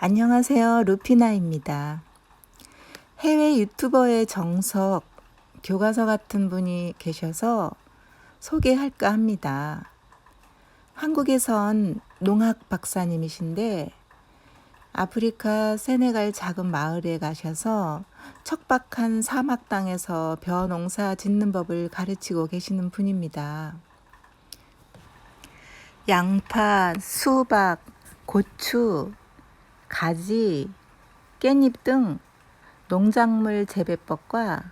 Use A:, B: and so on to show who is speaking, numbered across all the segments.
A: 안녕하세요. 루피나입니다. 해외 유튜버의 정석, 교과서 같은 분이 계셔서 소개할까 합니다. 한국에선 농학 박사님이신데 아프리카 세네갈 작은 마을에 가셔서 척박한 사막 땅에서 벼 농사 짓는 법을 가르치고 계시는 분입니다. 양파, 수박, 고추, 가지, 깻잎 등 농작물 재배법과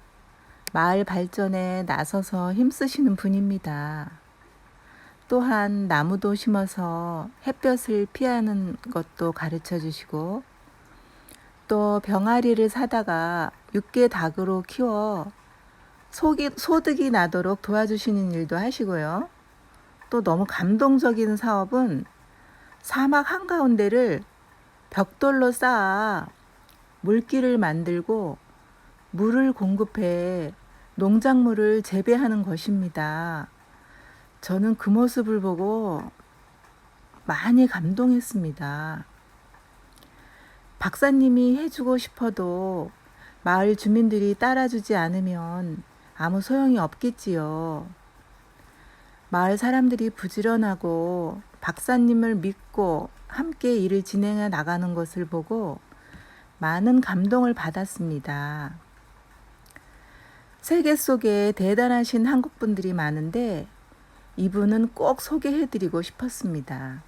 A: 마을 발전에 나서서 힘쓰시는 분입니다. 또한 나무도 심어서 햇볕을 피하는 것도 가르쳐 주시고 또 병아리를 사다가 육개 닭으로 키워 소기, 소득이 나도록 도와주시는 일도 하시고요. 또 너무 감동적인 사업은 사막 한가운데를 벽돌로 쌓아 물길을 만들고 물을 공급해 농작물을 재배하는 것입니다. 저는 그 모습을 보고 많이 감동했습니다. 박사님이 해주고 싶어도 마을 주민들이 따라주지 않으면 아무 소용이 없겠지요. 마을 사람들이 부지런하고 박사님을 믿고 함께 일을 진행해 나가는 것을 보고 많은 감동을 받았습니다. 세계 속에 대단하신 한국 분들이 많은데 이분은 꼭 소개해 드리고 싶었습니다.